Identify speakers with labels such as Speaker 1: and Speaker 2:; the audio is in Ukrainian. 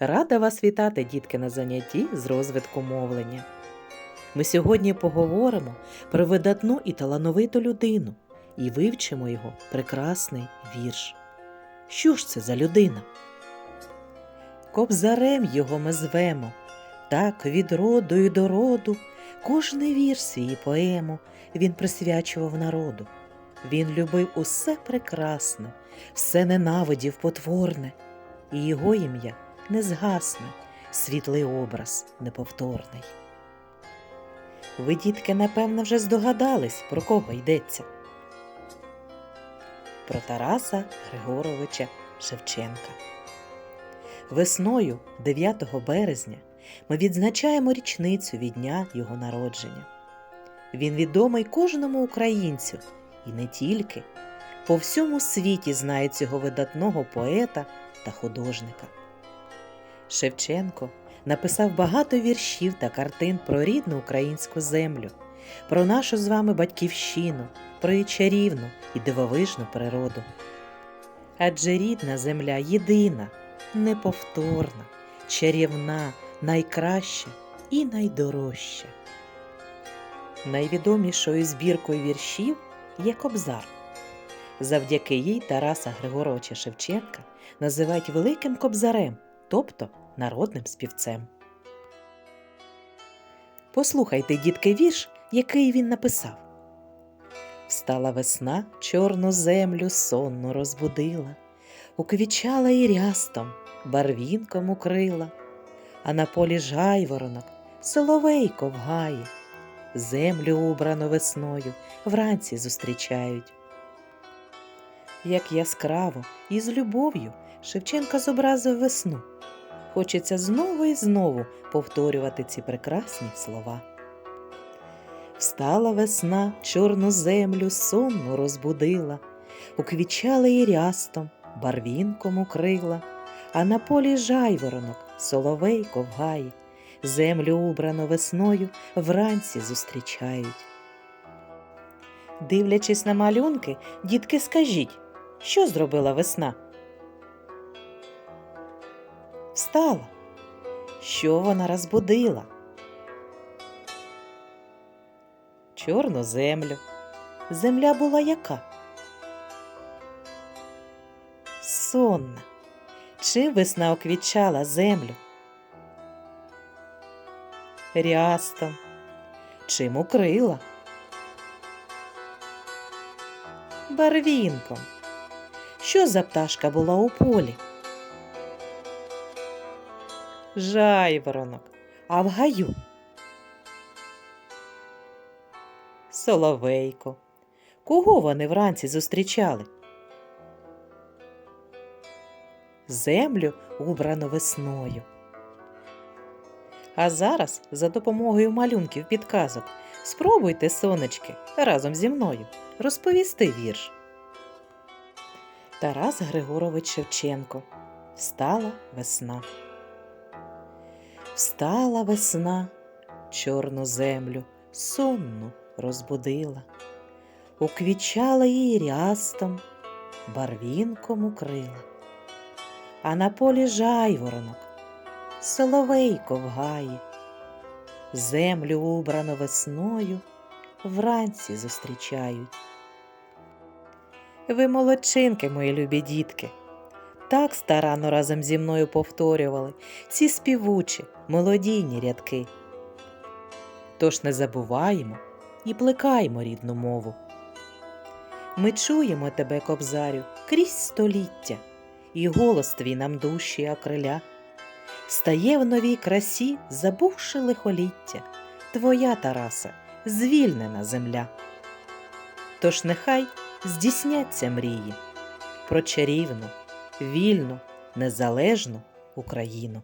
Speaker 1: Рада вас вітати, дітки, на занятті з розвитку мовлення. Ми сьогодні поговоримо про видатну і талановиту людину і вивчимо його прекрасний вірш. Що ж це за людина? Кобзарем його ми звемо, так від роду й до роду, кожний вірш свій поему він присвячував народу. Він любив усе прекрасне, все ненавидів потворне, і його ім'я не згасне, світлий образ неповторний. Ви, дітки, напевно, вже здогадались, про кого йдеться. Про Тараса Григоровича Шевченка. Весною 9 березня ми відзначаємо річницю від дня його народження. Він відомий кожному українцю і не тільки. По всьому світі знають цього видатного поета та художника. Шевченко написав багато віршів та картин про рідну українську землю, про нашу з вами батьківщину, про її чарівну і дивовижну природу. Адже рідна земля єдина, неповторна, чарівна, найкраща і найдорожча. Найвідомішою збіркою віршів є Кобзар. Завдяки їй Тараса Григоровича Шевченка називають Великим Кобзарем, тобто народним співцем. Послухайте, дітки, вірш, який він написав. Встала весна, чорну землю сонно розбудила, уквічала і рястом, барвінком укрила, а на полі жайворонок соловейко в гаї, землю убрану весною вранці зустрічають. Як яскраво і з любов'ю Шевченка зобразив весну. Хочеться знову і знову повторювати ці прекрасні слова. Встала весна, чорну землю сонну розбудила, уквічала і рястом, барвінком укрила, а на полі жайворонок, соловейко в гаї, землю убрану весною вранці зустрічають. Дивлячись на малюнки, дітки, скажіть, що зробила весна? Встала. Що вона розбудила? Чорну землю. Земля була яка? Сонна. Чим весна оквічала землю? Рястом. Чим укрила? Барвінком. Що за пташка була у полі? Жайворонок, а в гаю. Соловейко. Кого вони вранці зустрічали? Землю убрано весною. А зараз за допомогою малюнків підказок спробуйте, сонечки, разом зі мною розповісти вірш. Тарас Григорович Шевченко. Встала весна. Встала весна, чорну землю сонну розбудила, уквічала її рястом, барвінком укрила, а на полі жайворонок, соловейко в гаї, землю убрано весною вранці зустрічають. Ви молодчинки, мої любі дітки. Так старанно разом зі мною повторювали ці співучі, молодійні рядки. Тож не забуваємо і плекаємо рідну мову. Ми чуємо тебе, кобзарю, крізь століття, і голос твій нам душі окриля. Стає в новій красі, забувши лихоліття, твоя Тараса, звільнена земля. Тож нехай здійсняться мрії про чарівну, вільну, незалежну Україну.